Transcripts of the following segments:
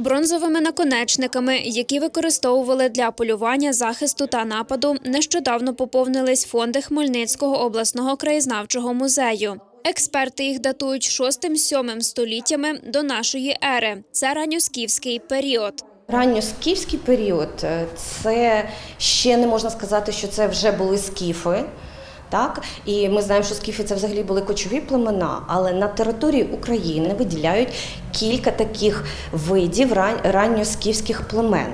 Бронзовими наконечниками, які використовували для полювання, захисту та нападу, нещодавно поповнились фонди Хмельницького обласного краєзнавчого музею. Експерти їх датують 6-7 століттями до нашої ери. Це ранньоскіфський період. Ранньоскіфський період е, це ще не можна сказати, що це вже були скіфи. Так, і ми знаємо, що скіфи це взагалі були кочові племена, але на території України виділяють кілька таких видів ран- ранньоскіфських племен.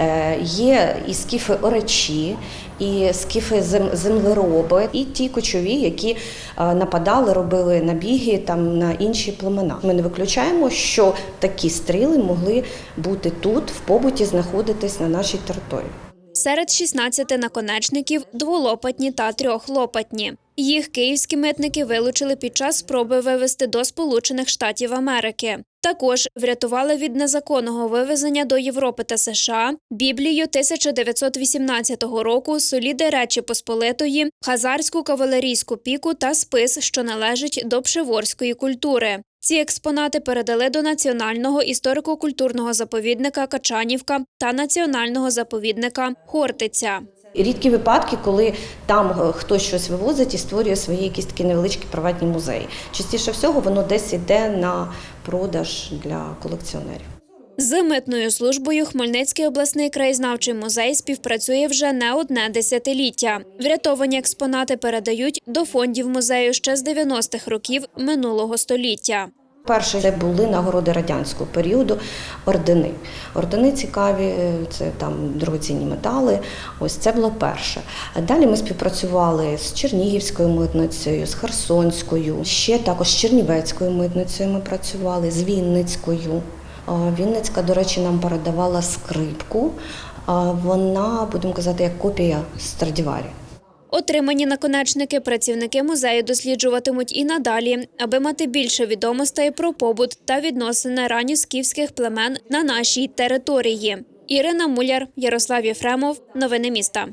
Е, є і скіфи оречі, і скіфи землероби, і ті кочові, які е, нападали, робили набіги там на інші племена. Ми не виключаємо, що такі стріли могли бути тут, в побуті, знаходитись на нашій території. Серед 16 наконечників дволопатні та трьохлопатні. Їх київські митники вилучили під час спроби вивезти до Сполучених Штатів Америки. Також врятували від незаконного вивезення до Європи та США Біблію 1918 року, соліди Речі Посполитої, хазарську кавалерійську піку та спис, що належить до пшеворської культури. Ці експонати передали до Національного історико-культурного заповідника Качанівка та Національного заповідника Хортиця. Рідкі випадки, коли там е, хтось щось вивозить і створює свої якісь такі невеличкі приватні музеї. Частіше всього воно десь йде на продаж для колекціонерів. З митною службою Хмельницький обласний краєзнавчий музей співпрацює вже не одне десятиліття. Врятовані експонати передають до фондів музею ще з 90-х років минулого століття. Перше це були нагороди радянського періоду, ордени. Ордени цікаві, це там дорогоцінні метали. Ось це було перше. Далі ми співпрацювали з Чернігівською митницею, з Херсонською, ще також з Чернівецькою митницею ми працювали, з Вінницькою. Вінницька, до речі, нам передавала скрипку. Вона, будемо казати, як копія Страдіварі. Отримані наконечники працівники музею досліджуватимуть і надалі, аби мати більше відомостей про побут та відносини ранньоскіфських племен на нашій території. Ірина Муляр, Ярослав Єфремов. Новини міста.